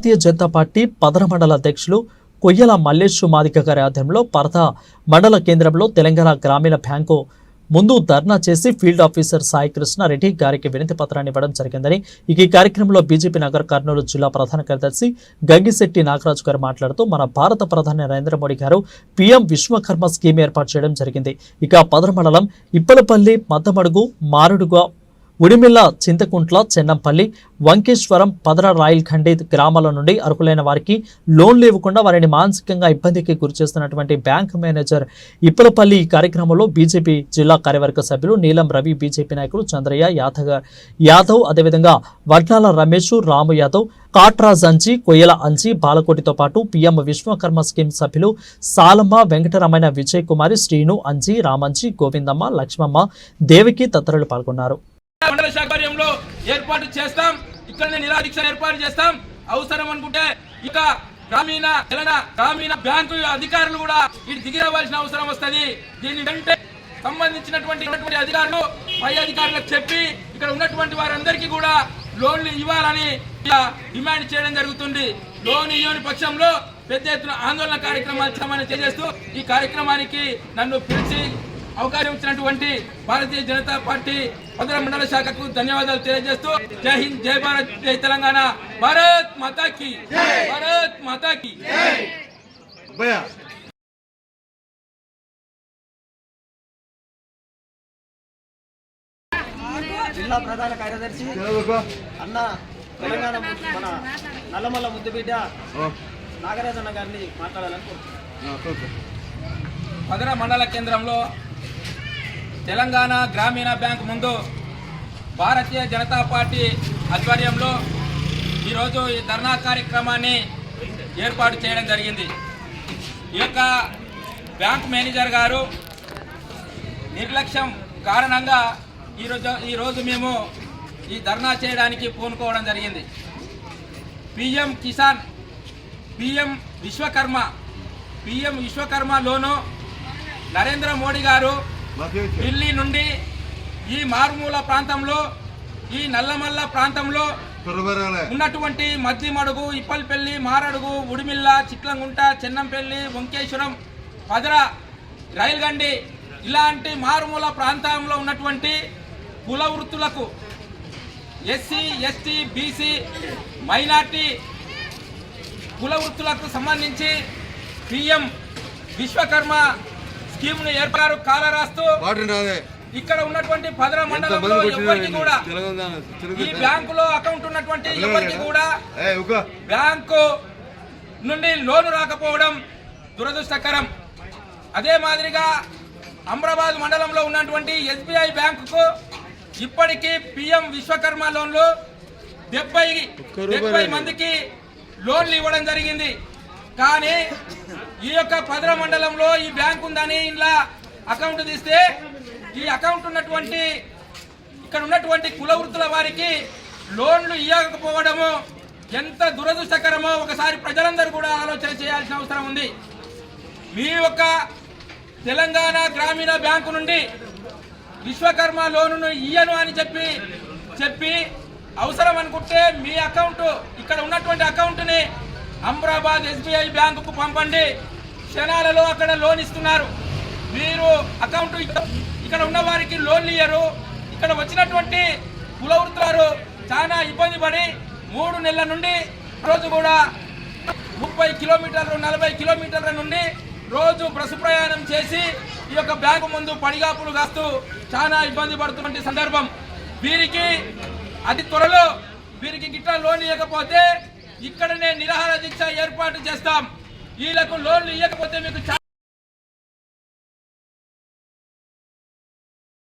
Bharatiya Janata party Padara మండల అధ్యక్షులు కొయ్యల మల్లేషు మాదిక గారి ఆధ్వర్యంలో పరద మండల కేంద్రంలో తెలంగాణ గ్రామీణ బ్యాంకు ముందు ధర్నా చేసి ఫీల్డ్ ఆఫీసర్ సాయి కృష్ణ రెడ్డి గారికి వినతి పత్రాన్ని ఇవ్వడం జరిగిందని ఇక ఈ కార్యక్రమంలో బీజేపీ నగర కర్నూలు జిల్లా ప్రధాన కార్యదర్శి గంగిశెట్టి నాగరాజు గారు మాట్లాడుతూ మన భారత ప్రధాని నరేంద్ర మోడీ గారు పీఎం విశ్వకర్మ స్కీమ్ ఏర్పాటు చేయడం జరిగింది. ఇక పదర మండలం ఇప్పలపల్లి మద్దమడుగు మారుడుగా ఉడిమిల్ల చింతకుంట్ల చెన్నంపల్లి వంకేశ్వరం పదర రాయల్ ఖండి గ్రామాల నుండి అర్హులైన వారికి లోన్లు ఇవ్వకుండా వారిని మానసికంగా ఇబ్బందికి గురిచేస్తున్నటువంటి బ్యాంక్ మేనేజర్ ఇప్పలపల్లి ఈ కార్యక్రమంలో బీజేపీ జిల్లా కార్యవర్గ సభ్యులు నీలం రవి బీజేపీ నాయకులు చంద్రయ్య యాదవ్ యాదవ్ అదేవిధంగా వడ్నాల రమేష్ రాము యాదవ్ కాట్రాజ్ అంజి కొయ్యల అంజి బాలకోటితో పాటు పిఎం విశ్వకర్మ స్కీమ్ సభ్యులు సాలమ్మ వెంకటరమణ విజయ్ కుమారి శ్రీను అంజి రామంచి గోవిందమ్మ లక్ష్మమ్మ దేవికి తదితరులు పాల్గొన్నారు. మండల శాఖర్యంలో ఏర్పాటు చేస్తాం. ఇక్కడనే నిరాదీక్ష ఏర్పాటు చేస్తాం. అవసరం అనుకుంటే ఇక గ్రామీణ తెలంగాణ గ్రామీణ బ్యాంకు అధికారులు కూడా ఇటు దిగిరవలసిన అవసరం వస్తుంది. దీని వెంటనే సంబంధించినటువంటి అధికారులు పై అధికారులకు చెప్పి ఇక్కడ ఉన్నటువంటి వారందరికీ కూడా లోన్లు ఇవ్వాలని ఇలా డిమాండ్ చేయడం జరుగుతుంది. లోన్ ఇవ్వని పక్షంలో పెద్ద ఎత్తున ఆందోళన కార్యక్రమాలు చేయాలని తెలియజేస్తూ ఈ కార్యక్రమానికి నన్ను పిలిచి అవకాశం ఇచ్చినటువంటి భారతీయ జనతా పార్టీ పదర మండల శాఖకు ధన్యవాదాలు తెలియజేస్తూ జై హింద్ జై భారత్ జై తెలంగాణ. భారత్ మాతాకి భారత్ మాతాకి అబ్బాయ జిల్లా ప్రధాన కార్యదర్శి అన్న తెలంగాణ మన నల్లమల్ల ముద్దుబిడ్డ నాగరాజన్న గారిని మాట్లాడాలని కోరుతున్నాను. పదర మండల కేంద్రంలో తెలంగాణ గ్రామీణ బ్యాంక్ ముందు భారతీయ జనతా పార్టీ ఆధ్వర్యంలో ఈరోజు ఈ ధర్నా కార్యక్రమాన్ని ఏర్పాటు చేయడం జరిగింది. ఈ యొక్క బ్యాంక్ మేనేజర్ గారు నిర్లక్ష్యం కారణంగా ఈరోజు ఈరోజు మేము ఈ ధర్నా చేయడానికి పూనుకోవడం జరిగింది. PM Kisan PM Vishwakarma PM Vishwakarma loan Narendra Modi గారు ఢిల్లీ నుండి ఈ మారుమూల ప్రాంతంలో ఈ నల్లమల్ల ప్రాంతంలో ఉన్నటువంటి మద్దిమడుగు ఇప్పల్పల్లి మారడుగు ఉడిమిల్ల చిట్లంగుంట చెన్నంపల్లి వంకేశ్వరం పదర రైల్గండి ఇలాంటి మారుమూల ప్రాంతంలో ఉన్నటువంటి కుల వృత్తులకు ఎస్సీ ఎస్టీ బీసీ మైనార్టీ కుల వృత్తులకు సంబంధించి పిఎం విశ్వకర్మ స్కీమ్ను ఏర్పాటు కాల రాస్తూ ఇక్కడ ఉన్నటువంటి పదర మండలంలో ఎవరికి కూడా ఈ. బ్యాంకులో అకౌంట్ ఉన్నటువంటి ఎవరికి కూడా బ్యాంకు నుండి లోను రాకపోవడం దురదృష్టకరం. అదే మాదిరిగా అమరాబాద్ మండలంలో ఉన్నటువంటి ఎస్బీఐ బ్యాంకుకు ఇప్పటికీ పిఎం విశ్వకర్మ లోన్లు డెబ్బై డెబ్బై. మందికి లోన్లు ఇవ్వడం జరిగింది. కానీ ఈ యొక్క పదర మండలంలో ఈ బ్యాంక్ ఉందని ఇలా అకౌంట్ తీస్తే ఈ అకౌంట్ ఉన్నటువంటి ఇక్కడ ఉన్నటువంటి కుల వృత్తుల వారికి లోన్లు ఇవ్వకపోవడము ఎంత దురదృష్టకరమో ఒకసారి ప్రజలందరూ కూడా ఆలోచన చేయాల్సిన అవసరం ఉంది. మీ యొక్క తెలంగాణ గ్రామీణ బ్యాంకు నుండి విశ్వకర్మ లోనును ఇయ్యను అని చెప్పి చెప్పి అవసరం అనుకుంటే మీ అకౌంట్ ఇక్కడ ఉన్నటువంటి అకౌంట్ని అమ్రాబాద్ ఎస్బీఐ బ్యాంకుకు పంపండి. క్షణాలలో అక్కడ లోన్ ఇస్తున్నారు. మీరు అకౌంట్ ఇక్కడ- ఉన్న వారికి లోన్లు ఇయ్యరు. ఇక్కడ వచ్చినటువంటి కులవృత్తులు చాలా ఇబ్బంది పడి మూడు నెలల నుండి రోజు కూడా ముప్పై కిలోమీటర్లు నలభై కిలోమీటర్ల నుండి రోజు బస్సు ప్రయాణం చేసి ఈ యొక్క బ్యాంకు ముందు పడిగాపులు కాస్తూ చాలా ఇబ్బంది పడుతున్నటువంటి సందర్భం. వీరికి అతి త్వరలో వీరికి గిట్ట లోన్ ఇవ్వకపోతే ఇక్కడనే నిరాహార దీక్ష ఏర్పాటు చేస్తాం. వీళ్ళకు లోన్లు ఇవ్వకపోతే మీకు చా-